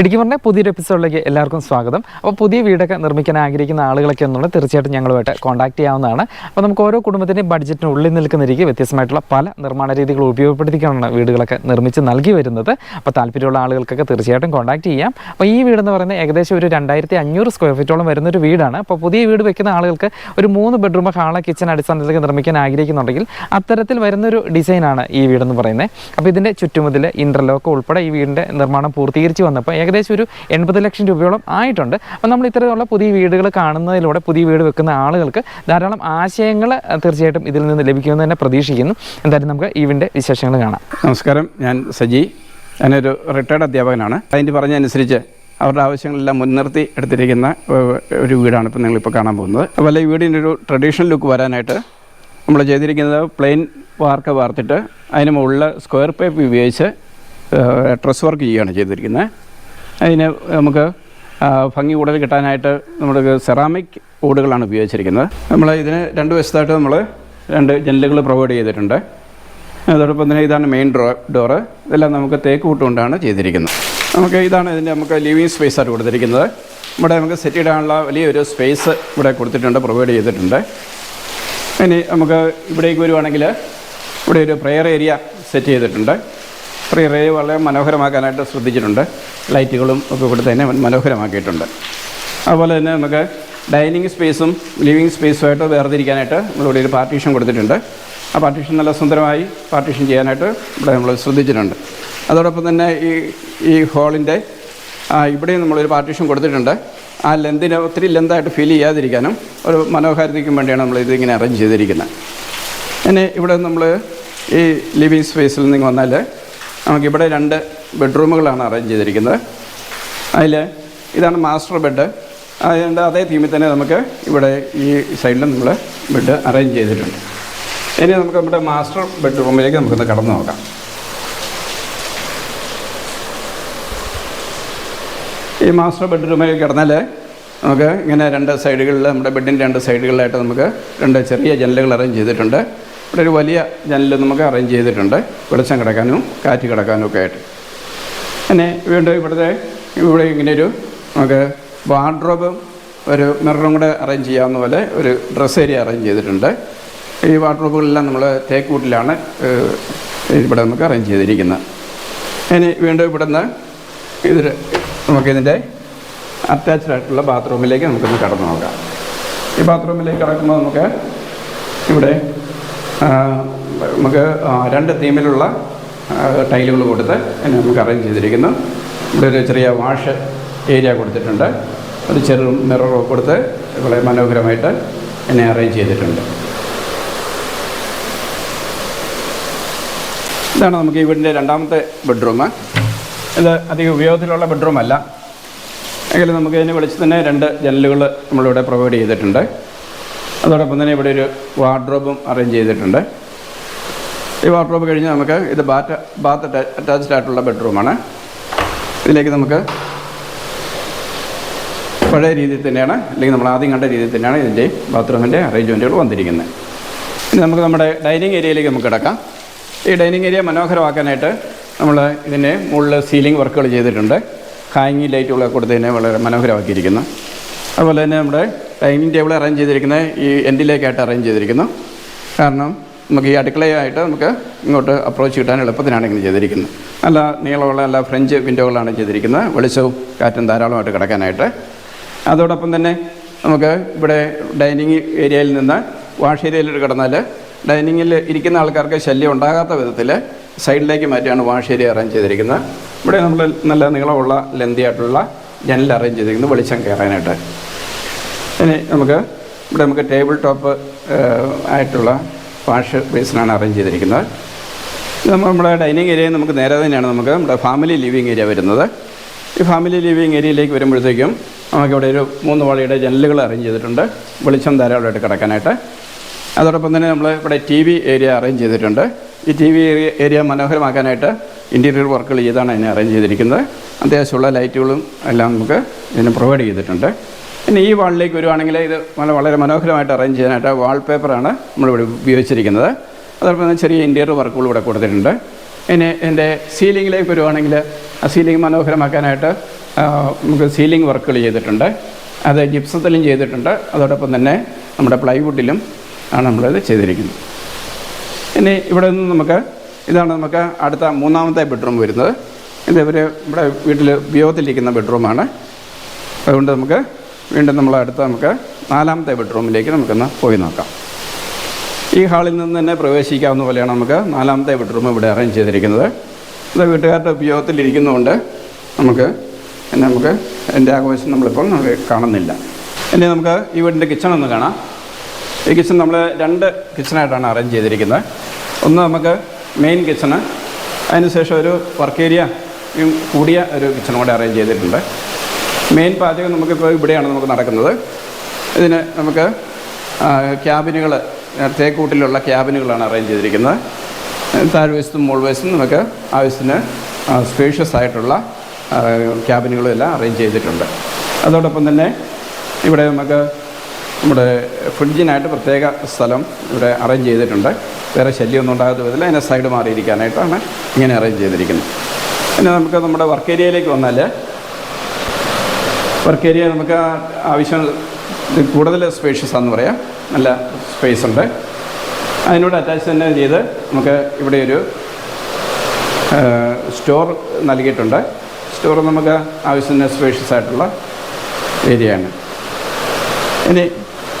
ഇടുക്കി പറഞ്ഞ പുതിയൊരു എപ്പിസോഡിലേക്ക് എല്ലാവർക്കും സ്വാഗതം. അപ്പോൾ പുതിയ വീടൊക്കെ നിർമ്മിക്കാൻ ആഗ്രഹിക്കുന്ന ആളുകളൊക്കെ എന്നുള്ളത് തീർച്ചയായിട്ടും ഞങ്ങളുമായിട്ട് കോൺടാക്ട് ചെയ്യാവുന്നതാണ്. അപ്പോൾ നമുക്ക് ഓരോ കുടുംബത്തിന്റെയും ബഡ്ജറ്റിന് ഉള്ളിൽ നിൽക്കുന്ന രീതിക്ക് വ്യത്യസ്തമായിട്ടുള്ള പല നിർമ്മാണ രീതികൾ ഉപയോഗപ്പെടുത്തിക്കൊണ്ടാണ് വീടുകളൊക്കെ നിർമ്മിച്ച് നൽകി വരുന്നത്. അപ്പോൾ താല്പര്യമുള്ള ആളുകൾക്കൊക്കെ തീർച്ചയായിട്ടും കോൺടാക്ട് ചെയ്യാം. അപ്പോൾ ഈ വീടെന്ന് പറയുന്നത് ഏകദേശം ഒരു രണ്ടായിരത്തി അഞ്ഞൂറ് സ്ക്വയർ ഫീറ്റോളം വരുന്ന ഒരു വീടാണ്. അപ്പോൾ പുതിയ വീട് വെക്കുന്ന ആളുകൾക്ക് ഒരു മൂന്ന് ബെഡ്റൂം ഹാള കിച്ചൺ അടിസ്ഥാനത്തിലേക്ക് നിർമ്മിക്കാൻ ആഗ്രഹിക്കുന്നുണ്ടെങ്കിൽ അത്തരത്തിൽ വരുന്നൊരു ഡിസൈനാണ് ഈ വീടെന്ന് പറയുന്നത്. അപ്പോൾ ഇതിന്റെ ചുറ്റുമുതൽ ഇന്റർലോക്ക് ഉൾപ്പെടെ ഈ വീടിന്റെ നിർമ്മാണം പൂർത്തീകരിച്ച് വന്നപ്പോൾ ഏകദേശം ഒരു എൺപത് ലക്ഷം രൂപയോളം ആയിട്ടുണ്ട്. അപ്പോൾ നമ്മൾ ഇത്തരത്തിലുള്ള പുതിയ വീടുകൾ കാണുന്നതിലൂടെ പുതിയ വീട് വെക്കുന്ന ആളുകൾക്ക് ധാരാളം ആശയങ്ങൾ തീർച്ചയായിട്ടും ഇതിൽ നിന്ന് ലഭിക്കുമെന്ന് തന്നെ പ്രതീക്ഷിക്കുന്നു. എന്തായാലും നമുക്ക് വീടിന്റെ വിശേഷങ്ങൾ കാണാം. നമസ്കാരം. ഞാൻ സജി. ഞാനൊരു റിട്ടയർഡ് അധ്യാപകനാണ്. അതിന്റെ പറഞ്ഞനുസരിച്ച് അവരുടെ ആവശ്യങ്ങളെല്ലാം മുൻനിർത്തി എടുത്തിരിക്കുന്ന ഒരു വീടാണ് ഇപ്പോൾ നിങ്ങളിപ്പോൾ കാണാൻ പോകുന്നത്. അതുപോലെ ഈ വീടിന്റെ ഒരു ട്രഡീഷണൽ ലുക്ക് വരാനായിട്ട് നമ്മൾ ചെയ്തിരിക്കുന്നത് പ്ലെയിൻ വാർക്ക വാർത്തിട്ട് അതിന് മുകളിൽ സ്ക്വയർ പേപ്പ് ഉപയോഗിച്ച് ഡ്രസ് വർക്ക് ചെയ്യുകയാണ് ചെയ്തിരിക്കുന്നത്. അതിന് നമുക്ക് ഭംഗി കൂടുതൽ കിട്ടാനായിട്ട് നമ്മുടെ സെറാമിക് ഓടുകളാണ് ഉപയോഗിച്ചിരിക്കുന്നത്. നമ്മൾ ഇതിന് രണ്ട് വശത്തായിട്ട് നമ്മൾ രണ്ട് ജനലുകൾ പ്രൊവൈഡ് ചെയ്തിട്ടുണ്ട്. അതോടൊപ്പം തന്നെ ഇതാണ് മെയിൻ ഡോർ ഡോറ് ഇതെല്ലാം നമുക്ക് തേക്ക് കൂട്ടുകൊണ്ടാണ് ചെയ്തിരിക്കുന്നത്. നമുക്ക് ഇതാണ് ഇതിന്റെ നമുക്ക് ലിവിങ് സ്പേസ് ആയിട്ട് കൊടുത്തിരിക്കുന്നത്. ഇവിടെ നമുക്ക് സെറ്റ് ഇടാനുള്ള വലിയൊരു സ്പേസ് ഇവിടെ കൊടുത്തിട്ടുണ്ട് പ്രൊവൈഡ് ചെയ്തിട്ടുണ്ട്. ഇനി നമുക്ക് ഇവിടേക്ക് വരുവാണെങ്കിൽ ഇവിടെ ഒരു പ്രെയർ ഏരിയ സെറ്റ് ചെയ്തിട്ടുണ്ട്. ഏരിയ വളരെ മനോഹരമാക്കാനായിട്ട് ശ്രദ്ധിച്ചിട്ടുണ്ട്. ലൈറ്റുകളും ഒക്കെ കൊടുത്ത് തന്നെ മനോഹരമാക്കിയിട്ടുണ്ട്. അതുപോലെ തന്നെ നമുക്ക് ഡൈനിങ് സ്പേസും ലിവിങ് സ്പേസുമായിട്ട് വേർതിരിക്കാനായിട്ട് നമ്മളിവിടെ ഒരു പാർട്ടീഷൻ കൊടുത്തിട്ടുണ്ട്. ആ പാർട്ടീഷൻ നല്ല സുന്ദരമായി പാർട്ടീഷൻ ചെയ്യാനായിട്ട് ഇവിടെ നമ്മൾ ശ്രദ്ധിച്ചിട്ടുണ്ട്. അതോടൊപ്പം തന്നെ ഈ ഈ ഹോളിന്റെ ഇവിടെയും നമ്മളൊരു പാർട്ടീഷൻ കൊടുത്തിട്ടുണ്ട്. ആ ലെന്തിന് ഒത്തിരി ലെന്തായിട്ട് ഫീൽ ചെയ്യാതിരിക്കാനും ഒരു മനോഹാരിതയ്ക്കും വേണ്ടിയാണ് നമ്മൾ ഇതിങ്ങനെ അറേഞ്ച് ചെയ്തിരിക്കുന്നത്. പിന്നെ ഇവിടെ നമ്മൾ ഈ ലിവിങ് സ്പേസിൽ നിന്ന് വന്നാൽ നമുക്കിവിടെ രണ്ട് ബെഡ്റൂമുകളാണ് അറേഞ്ച് ചെയ്തിരിക്കുന്നത്. അതിൽ ഇതാണ് മാസ്റ്റർ ബെഡ്. അതുകൊണ്ട് അതേ തീമിൽ തന്നെ നമുക്ക് ഇവിടെ ഈ സൈഡിൽ നമ്മൾ ബെഡ് അറേഞ്ച് ചെയ്തിട്ടുണ്ട്. ഇനി നമുക്ക് നമ്മുടെ മാസ്റ്റർ ബെഡ്റൂമിലേക്ക് നമുക്കൊന്ന് കടന്നു നോക്കാം. ഈ മാസ്റ്റർ ബെഡ്റൂമിലേക്ക് കിടന്നാൽ നമുക്ക് ഇങ്ങനെ രണ്ട് സൈഡുകളിൽ നമ്മുടെ ബെഡിന്റെ രണ്ട് സൈഡുകളിലായിട്ട് നമുക്ക് രണ്ട് ചെറിയ ജനലുകൾ അറേഞ്ച് ചെയ്തിട്ടുണ്ട്. ഇവിടെ ഒരു വലിയ ജനൽ നമുക്ക് അറേഞ്ച് ചെയ്തിട്ടുണ്ട്. വെളിച്ചം കിടക്കാനും കാറ്റ് കിടക്കാനും ഒക്കെ ആയിട്ട്. പിന്നെ വീണ്ടും ഇവിടുത്തെ ഇവിടെ ഇങ്ങനെ ഒരു നമുക്ക് വാർഡ്രോബും ഒരു മിററും കൂടെ അറേഞ്ച് ചെയ്യാവുന്ന പോലെ ഒരു ഡ്രസ് ഏരിയ അറേഞ്ച് ചെയ്തിട്ടുണ്ട്. ഈ വാർഡ്രോബുകളെല്ലാം നമ്മൾ തേക്കൂട്ടിലാണ് ഇവിടെ നമുക്ക് അറേഞ്ച് ചെയ്തിരിക്കുന്നത്. ഇനി വീണ്ടും ഇവിടുന്ന് ഇതിൽ നമുക്കിതിന്റെ അറ്റാച്ച്ഡ് ആയിട്ടുള്ള ബാത്റൂമിലേക്ക് നമുക്കൊന്ന് കടന്നു നോക്കാം ഈ ബാത്റൂമിലേക്ക് കടക്കുമ്പോൾ നമുക്ക് ഇവിടെ നമുക്ക് രണ്ട് തീമിലുള്ള ടൈലുകൾ കൊടുത്ത് എന്നെ നമുക്ക് അറേഞ്ച് ചെയ്തിരിക്കുന്നു. ഇവിടെ ഒരു ചെറിയ വാഷ് ഏരിയ കൊടുത്തിട്ടുണ്ട്. ഒരു ചെറു മിററോ കൊടുത്ത് വളരെ മനോഹരമായിട്ട് എന്നെ അറേഞ്ച് ചെയ്തിട്ടുണ്ട്. ഇതാണ് നമുക്ക് ഈ വീടിന്റെ രണ്ടാമത്തെ ബെഡ്റൂം ഇത് അധികം ഉപയോഗത്തിലുള്ള ബെഡ്റൂം അല്ല. എങ്കിലും നമുക്ക് ഇതിനെ വിളിച്ച് തന്നെ രണ്ട് ജനലുകൾ നമ്മളിവിടെ പ്രൊവൈഡ് ചെയ്തിട്ടുണ്ട്. അതോടൊപ്പം തന്നെ ഇവിടെ ഒരു വാർഡ്രോബും അറേഞ്ച് ചെയ്തിട്ടുണ്ട്. ഈ വാർഡ്രോബ് കഴിഞ്ഞ് നമുക്ക് ഇത് ബാത്ത് ബാത്ത് അറ്റാച്ച്ഡ് ആയിട്ടുള്ള ബെഡ്റൂമാണ്. ഇതിലേക്ക് നമുക്ക് പഴയ രീതിയിൽ തന്നെയാണ് അല്ലെങ്കിൽ നമ്മൾ ആദ്യം കണ്ട രീതിയിൽ തന്നെയാണ് ഇതിന്റെ ബാത്റൂമിന്റെ അറേഞ്ച്മെന്റുകൾ വന്നിരിക്കുന്നത്. ഇനി നമുക്ക് നമ്മുടെ ഡൈനിങ് ഏരിയയിലേക്ക് നമുക്ക് കിടക്കാം. ഈ ഡൈനിങ് ഏരിയ മനോഹരമാക്കാനായിട്ട് നമ്മൾ ഇതിന്റെ മുകളിൽ സീലിംഗ് വർക്കുകൾ ചെയ്തിട്ടുണ്ട്. ഹാങ്ങിങ് ലൈറ്റുകളൊക്കെ കൊടുത്തതിനെ വളരെ മനോഹരമാക്കിയിരിക്കുന്നു. അതുപോലെ തന്നെ നമ്മുടെ ഡൈനിങ് ടേബിൾ അറേഞ്ച് ചെയ്തിരിക്കുന്നത് ഈ എൻഡിലേക്കായിട്ട് അറേഞ്ച് ചെയ്തിരിക്കുന്നു. കാരണം നമുക്ക് ഈ അടുക്കളയായിട്ട് നമുക്ക് ഇങ്ങോട്ട് അപ്രോച്ച് കിട്ടാൻ എളുപ്പത്തിനാണ് ഇങ്ങനെ ചെയ്തിരിക്കുന്നത്. നല്ല നീളമുള്ള നല്ല ഫ്രഞ്ച് വിൻഡോകളാണ് ചെയ്തിരിക്കുന്നത്. വെളിച്ചവും കാറ്റും ധാരാളമായിട്ട് കിടക്കാനായിട്ട്. അതോടൊപ്പം തന്നെ നമുക്ക് ഇവിടെ ഡൈനിങ് ഏരിയയിൽ നിന്ന് വാഷ് ഏരിയയിലോട്ട് കിടന്നാൽ ഡൈനിങ്ങിൽ ഇരിക്കുന്ന ആൾക്കാർക്ക് ശല്യം ഉണ്ടാകാത്ത വിധത്തിൽ സൈഡിലേക്ക് മാറ്റിയാണ് വാഷ് ഏരിയ അറേഞ്ച് ചെയ്തിരിക്കുന്നത്. ഇവിടെ നമ്മൾ നല്ല നീളമുള്ള ലെന്തിയായിട്ടുള്ള ജനൽ അറേഞ്ച് ചെയ്തിരിക്കുന്നത് വെളിച്ചം കയറാനായിട്ട്. ഇനി നമുക്ക് ഇവിടെ നമുക്ക് ടേബിൾ ടോപ്പ് ആയിട്ടുള്ള വാഷ് ബേസിനാണ് അറേഞ്ച് ചെയ്തിരിക്കുന്നത്. നമ്മൾ നമ്മുടെ ഡൈനിങ് ഏരിയയിൽ നമുക്ക് നേരെ തന്നെയാണ് നമുക്ക് നമ്മുടെ ഫാമിലി ലിവിങ് ഏരിയ വരുന്നത്. ഈ ഫാമിലി ലിവിങ് ഏരിയയിലേക്ക് വരുമ്പോഴത്തേക്കും നമുക്കിവിടെ ഒരു മൂന്ന് വാളിയുടെ ജനലുകൾ അറേഞ്ച് ചെയ്തിട്ടുണ്ട്. വെളിച്ചം ധാരാളമായിട്ട് കിടക്കാനായിട്ട്. അതോടൊപ്പം തന്നെ നമ്മൾ ഇവിടെ ടി വി ഏരിയ അറേഞ്ച് ചെയ്തിട്ടുണ്ട്. ഈ ടി വി ഏരിയ ഏരിയ മനോഹരമാക്കാനായിട്ട് ഇന്റീരിയർ വർക്കുകൾ ചെയ്താണ് അതിനെ അറേഞ്ച് ചെയ്തിരിക്കുന്നത്. അത്യാവശ്യമുള്ള ലൈറ്റുകളും എല്ലാം നമുക്ക് ഇതിന് പ്രൊവൈഡ് ചെയ്തിട്ടുണ്ട്. പിന്നെ ഈ വാളിലേക്ക് വരുവാണെങ്കിൽ ഇത് വളരെ മനോഹരമായിട്ട് അറേഞ്ച് ചെയ്യാനായിട്ട് വാൾപേപ്പറാണ് നമ്മളിവിടെ ഉപയോഗിച്ചിരിക്കുന്നത്. അതോടൊപ്പം ചെറിയ ഇന്റീരിയർ വർക്കുകൾ ഇവിടെ കൊടുത്തിട്ടുണ്ട്. ഇനി എന്റെ സീലിങ്ങിലേക്ക് വരുവാണെങ്കിൽ ആ സീലിംഗ് മനോഹരമാക്കാനായിട്ട് നമുക്ക് സീലിംഗ് വർക്കുകൾ ചെയ്തിട്ടുണ്ട്. അത് ജിപ്സത്തിലും ചെയ്തിട്ടുണ്ട്. അതോടൊപ്പം തന്നെ നമ്മുടെ പ്ലൈവുഡിലും ആണ് നമ്മളിത് ചെയ്തിരിക്കുന്നത്. ഇനി ഇവിടെ നിന്ന് നമുക്ക് ഇതാണ് നമുക്ക് അടുത്ത മൂന്നാമത്തെ ബെഡ്റൂം വരുന്നത്. ഇത് ഇവർ ഇവിടെ വീട്ടിൽ ഉപയോഗത്തിലിരിക്കുന്ന ബെഡ്റൂമാണ് അതുകൊണ്ട് നമുക്ക് വീണ്ടും നമ്മൾ അടുത്ത നമുക്ക് നാലാമത്തെ ബെഡ്റൂമിലേക്ക് നമുക്കൊന്ന് പോയി നോക്കാം. ഈ ഹാളിൽ നിന്ന് തന്നെ പ്രവേശിക്കാവുന്ന പോലെയാണ് നമുക്ക് നാലാമത്തെ ബെഡ്റൂം ഇവിടെ അറേഞ്ച് ചെയ്തിരിക്കുന്നത്. ഇത് വീട്ടുകാരുടെ ഉപയോഗത്തിലിരിക്കുന്നതുകൊണ്ട് നമുക്ക് എന്നെ നമുക്ക് എന്റെ ആഘോഷം നമ്മളിപ്പോൾ നമുക്ക് കാണുന്നില്ല. ഇനി നമുക്ക് ഈ വീടിന്റെ കിച്ചൺ ഒന്ന് കാണാം. ഈ കിച്ചൺ നമ്മൾ രണ്ട് കിച്ചണായിട്ടാണ് അറേഞ്ച് ചെയ്തിരിക്കുന്നത്. ഒന്ന് നമുക്ക് മെയിൻ കിച്ചണ് അതിനുശേഷം ഒരു വർക്ക് ഏരിയ കൂടിയ ഒരു കിച്ചൺ കൂടെ അറേഞ്ച് ചെയ്തിട്ടുണ്ട്. മെയിൻ പാചകം നമുക്കിപ്പോൾ ഇവിടെയാണ് നമുക്ക് നടക്കുന്നത്. ഇതിന് നമുക്ക് ക്യാബിനുകൾ തേക്കൂട്ടിലുള്ള ക്യാബിനുകളാണ് അറേഞ്ച് ചെയ്തിരിക്കുന്നത്. താഴ്വശത്തും മുകൾ വശത്തും നമുക്ക് ആവശ്യത്തിന് സ്പേഷ്യസ് ആയിട്ടുള്ള ക്യാബിനുകളും എല്ലാം അറേഞ്ച് ചെയ്തിട്ടുണ്ട്. അതോടൊപ്പം തന്നെ ഇവിടെ നമുക്ക് നമ്മുടെ ഫ്രിഡ്ജിനായിട്ട് പ്രത്യേക സ്ഥലം ഇവിടെ അറേഞ്ച് ചെയ്തിട്ടുണ്ട്. വേറെ ശല്യമൊന്നും ഉണ്ടാകാത്ത വിധത്തിൽ അതിനെ സൈഡ് മാറിയിരിക്കാനായിട്ടാണ് ഇങ്ങനെ അറേഞ്ച് ചെയ്തിരിക്കുന്നത്. പിന്നെ നമുക്ക് നമ്മുടെ വർക്ക് ഏരിയയിലേക്ക് വന്നാൽ വർക്ക് ഏരിയ നമുക്ക് ആവശ്യം കൂടുതൽ സ്പേഷ്യസ് ആണെന്ന് പറയാം. നല്ല സ്പേസ് ഉണ്ട്. അതിനോട് അറ്റാച്ച് തന്നെ ചെയ്ത് നമുക്ക് ഇവിടെ ഒരു സ്റ്റോർ നൽകിയിട്ടുണ്ട്. സ്റ്റോർ നമുക്ക് ആവശ്യത്തിന് സ്പേഷ്യസ് ആയിട്ടുള്ള ഏരിയയാണ് ഇനി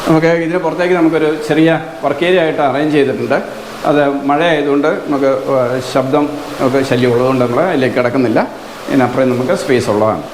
നമുക്ക് ഇതിന് പുറത്തേക്ക് നമുക്കൊരു ചെറിയ വർക്ക് ഏരിയ ആയിട്ട് അറേഞ്ച് ചെയ്തിട്ടുണ്ട്. അത് മഴ ആയതുകൊണ്ട് നമുക്ക് ശബ്ദം ഒക്കെ ശല്യം ഉള്ളതുകൊണ്ട് നമ്മൾ അതിലേക്ക് കിടക്കുന്നില്ല. ഇതിനപ്പുറം നമുക്ക് സ്പേസ് ഉള്ളതാണ്.